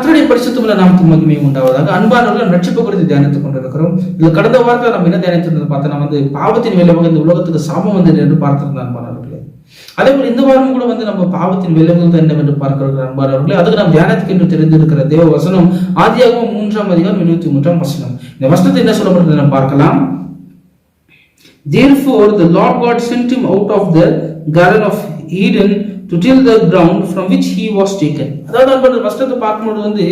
கத்தருடைய பரிசுத்தமில்ல நாமத்துக்கு மகிமை உண்டாவதாக. அன்பானவர்கள் ரட்சிப்பு குறித்து தியானித்துக் கொண்டிருக்கிறோம். இது கடந்த வாரத்தில் நம்ம என்ன தியானித்திருந்தது பார்த்தா வந்து பாவத்தின் விளைவாக இந்த உலகத்துக்கு சாபம் வந்தது என்று பார்த்திருந்த அன்பானவர்களே அதே போல இந்த வாரம் கூட வந்து நம்ம பாவத்தின் விளைவுகள் என்னவென்று பார்க்கிறோம் அன்பானவர்களே அதுக்கு நாம் தியானத்துக்கு என்று தெரிந்திருக்கிற தேவ வசனம் ஆதியாகவும் மூன்றாம் அதிகாரம் இருபத்தி மூன்றாம் வசனம். இந்த வசனத்தை என்ன சொல்லப்படுறது நம்ம பார்க்கலாம். Therefore, the Lord God sent him out of the Garden of Eden to till the ground from which he was taken அதாவது அந்த வஸ்தத்தை பார்க்கும்போது வந்து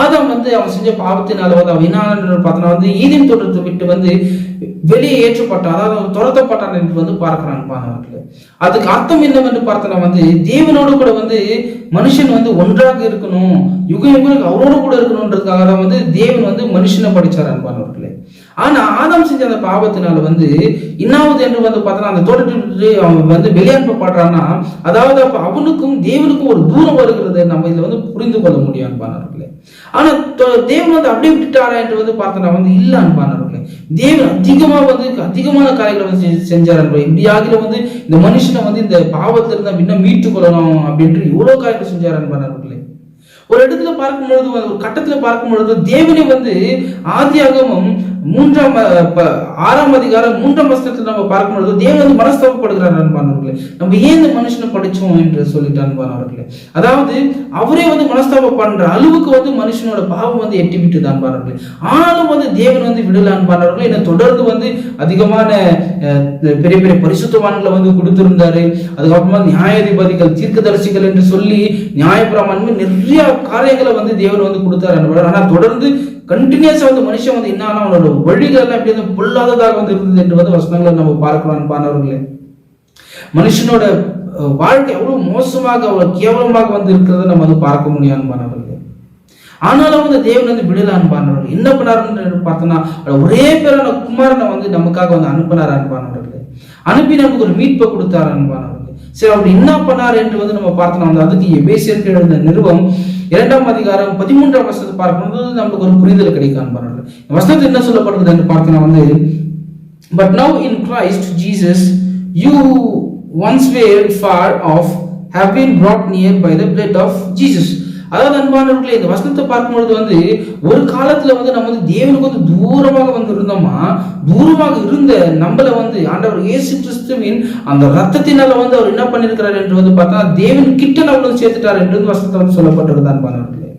ஆதாம் வந்து அவன் செஞ்ச பாவத்தினால வந்து அவன் என்ன பார்த்தனா வந்து ஈதின் தோட்டத்தை விட்டு வந்து வெளியே ஏற்றப்பட்டான். அதாவது அவன் துரத்தப்பட்டான் என்று வந்து பார்க்கிறான் பானவர்கள் அதுக்கு அர்த்தம் என்னவென்று பார்த்தனா வந்து தேவனோடு கூட வந்து மனுஷன் வந்து ஒன்றாக இருக்கணும். யுக யுகம் அவரோடு கூட இருக்கணுன்றதுக்காக தான் வந்து தேவன் வந்து மனுஷனை படிச்சார் அன்பானவர்கள் ஆனா ஆதாம் செஞ்ச அந்த பாவத்தினால வந்து இன்னாவது என்று வந்து பார்த்தோன்னா அந்த தோட்டத்தில் அவன் வந்து வெளியனுப்பப்படுறான்னா அதாவது அப்ப அவனுக்கும் தேவனுக்கும் ஒரு தூரம் வருகிறது நம்ம இதுல வந்து புரிந்து கொள்ள முடியும் அன்பானவர்களே ஆனா தேவன் வந்து அப்படியே விட்டுட்டாரா என்று வந்து பார்த்தோன்னா வந்து இல்ல அன்பானவர்களே தேவன் அதிகமா வந்து அதிகமான காரியங்களை வந்து செஞ்சு- செஞ்சார் அன்பா இப்படியாக வந்து இந்த மனுஷனை வந்து இந்த பாவத்துல இருந்து இன்னும் மீட்டு கொள்ளணும் அப்படின்ட்டு இவ்வளவு காரியங்கள் செஞ்சார் அன்பானவர்களே ஒரு இடத்துல பார்க்கும் பொழுது ஒரு கட்டத்துல பார்க்கும்பொழுது தேவனை வந்து ஆதியாகமும் மூன்றாம் ஆறாம் அதிகாரம் மூன்றாம் வசனத்தில் நம்ம பார்க்கும்பொழுது தேவன் வந்து மனஸ்தாபப்படுகிறார் அன்பானவர்களே நம்ம ஏன் இந்த மனுஷனை படிச்சோம் என்று சொல்லிட்டு அன்பானவர்களே அதாவது அவரே வந்து மனஸ்தாபம் பண்ற அளவுக்கு வந்து மனுஷனோட பாவம் வந்து எட்டி விட்டு அன்பானவர்களே ஆனாலும் வந்து தேவன் வந்து விடல அன்பானவர்களே என்ன தொடர்ந்து வந்து அதிகமான அஹ், பெரிய பெரிய பரிசுத்தவான்களை வந்து கொடுத்திருந்தாரு. அதுக்கப்புறமா நியாயாதிபதிகள் தீர்க்கதரிசிகள் என்று சொல்லி நியாயப்பிரமாணம் நிறைய காரியங்களை வந்து தேவன் வந்து கொடுத்தாரு அன்பானவர்களே. ஆனா தொடர்ந்து கண்டினியூஸாக வந்து மனுஷன் வந்து என்ன அவனோட வழிகள் எல்லாம் எப்படி வந்து பொல்லாததாக வந்து இருந்தது என்று வந்து வசனங்களை நம்ம பார்க்கலாம் அன்பானவர்களே மனுஷனோட வாழ்க்கை எவ்வளவு மோசமாக அவ்வளவு கேவலமாக வந்து இருக்கிறத நம்ம வந்து பார்க்க முடியும் அன்பானவர்களே ஆனாலும் வந்து தேவன் வந்து விடல அன்பானவர்கள் என்ன பண்ணாருன்னு பார்த்தோன்னா ஒரே பேரான குமாரனை வந்து நமக்காக வந்து அனுப்பினார் அன்பானவர்களே அனுப்பி நமக்கு ஒரு மீட்பை கொடுத்தார் அன்பானவர்கள் சரி அவர் என்ன பண்ணார் என்று வந்து நம்ம பார்த்தோம்னா வந்து அதுக்கு எபேசியர்கள் எழுந்த நிறுவம் இரண்டாம் அதிகாரம் பதிமூன்றாம் வருஷத்தை பார்க்கும்போது நமக்கு ஒரு புரிதல் கிடைக்கும் அன்பானவர்களே என்ன சொல்லப்படுது என்று பார்த்தோம்னா வந்து but now in Christ Jesus you once were far off have been brought near by the blood of Jesus. அதாவது அன்பானவர்களே இந்த வசனத்தை பார்க்கும்பொழுது வந்து ஒரு காலத்துல வந்து நம்ம வந்து தேவனுக்கு வந்து தூரமாக வந்து இருந்தோமா தூரமாக இருந்த நம்மளை வந்து ஆண்டவர் இயேசு கிறிஸ்துவின் அந்த ரத்தத்தினால வந்து அவர் என்ன பண்ணிருக்கிறார் என்று வந்து பார்த்தா தேவன் கிட்ட நம்மளும் சேர்த்துட்டார் என்று வந்து வசனத்தை வந்து சொல்லப்பட்டிருந்தார் அன்பானவர்களே.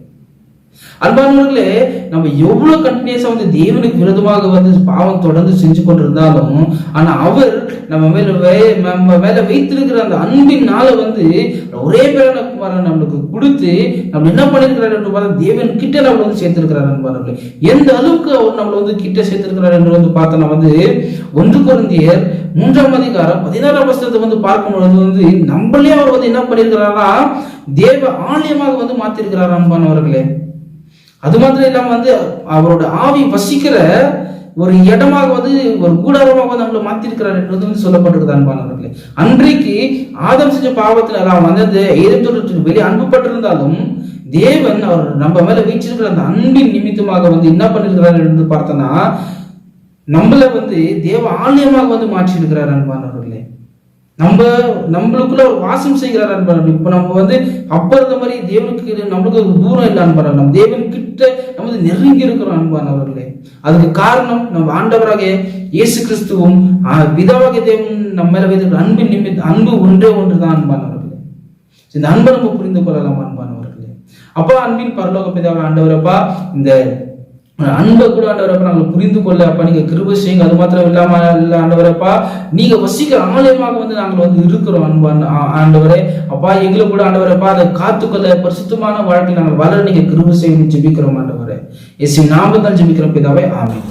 அன்பானவர்களே நம்ம எவ்வளவு கண்டினியூஸா வந்து தேவனுக்கு விரோதமாக வந்து பாவம் தொடர்ந்து செஞ்சு கொண்டிருந்தாலும் ஆனா அவர் நம்ம மேல வே- நம்ம மேல வைத்திருக்கிற அந்த அன்பினால வந்து ஒரே பேரான குமாரன் நம்மளுக்கு கொடுத்து நம்ம என்ன பண்ணிருக்கிறார் என்று பார்த்தா தேவன் கிட்ட நம்மளை வந்து சேர்த்திருக்கிறார் அன்பானவர்களே. எந்த அளவுக்கு அவர் நம்மள வந்து கிட்ட சேர்த்திருக்கிறார் என்று வந்து பார்த்தோம்னா வந்து ஒன்று குழந்தையர் மூன்றாம் அதிகாரம் பதினாறாம் வருஷத்தை வந்து பார்க்கும் பொழுது வந்து நம்மளே அவர் வந்து என்ன பண்ணிருக்கிறாரா தேவ ஆலயமாக வந்து மாத்திருக்கிறார் அன்பானவர்களே. அது மாதிரி இல்லாம வந்து அவரோட ஆவி வசிக்கிற ஒரு இடமாக வந்து ஒரு கூடாரமாக வந்து நம்மளை மாத்திருக்கிறார் என்பது வந்து சொல்லப்பட்டிருக்குது அன்பானவர்களே அன்றைக்கு ஆதம் செஞ்ச பாவத்தில் அவன் வந்து அந்த எதிர்த்து வெளியே அன்புப்பட்டிருந்தாலும் தேவன் அவர் நம்ம மேல வீச்சிருக்கிற அந்த அன்பின் நிமித்தமாக வந்து என்ன பண்ணிருக்கிறார் என்று பார்த்தோன்னா நம்மளை வந்து தேவ ஆலயமாக வந்து மாற்றிருக்கிறார் அன்பானவர்களே நம்ம நம்மளுக்குள்ள ஒரு வாசம் செய்கிறார் அன்பான இப்ப நம்ம வந்து அப்போ இருந்த மாதிரி தேவனுக்கு நம்மளுக்கு ஒரு தூரம் இல்லை அன்பான நம்ம தேவன் கிட்ட நம்ம நெருங்கி இருக்கிறோம் அன்பானவர்களே அதுக்கு காரணம் நம்ம ஆண்டவராக இயேசு கிறிஸ்துவும் பிதாவாக தேவன் நம்ம மேல வைத்திருக்கிற அன்பு நிமித்த அன்பு ஒன்றே ஒன்றுதான் அன்பானவர்களே. இந்த அன்பை நம்ம புரிந்து கொள்ளலாம் அன்பானவர்களே. அப்பா அன்பின் பரலோக பிதாவை ஆண்டவரப்பா இந்த அன்பை கூட ஆண்டவரப்பா நாங்கள் புரிந்து கொள்ள அப்பா நீங்க கிருபை செய்யுங்க. அது மாத்திரம் இல்லாமல் இல்லை ஆண்டவரப்பா நீங்கள் வசிக்கிற ஆலயமாக வந்து நாங்கள் வந்து இருக்கிறோம் அன்பான் ஆண்டவரே. அப்பா எங்களை கூட ஆண்டவரப்பா அதை காத்துக்கொள்ள பரிசுத்தமான வாழ்க்கை நாங்கள் வளர நீங்கள் கிருபை செய்யணும்னு ஜெபிக்கிறோம் ஆண்டவரே. எஸ் நாம தான் ஜெபிக்கிறோம் பிதாவே ஆமென்.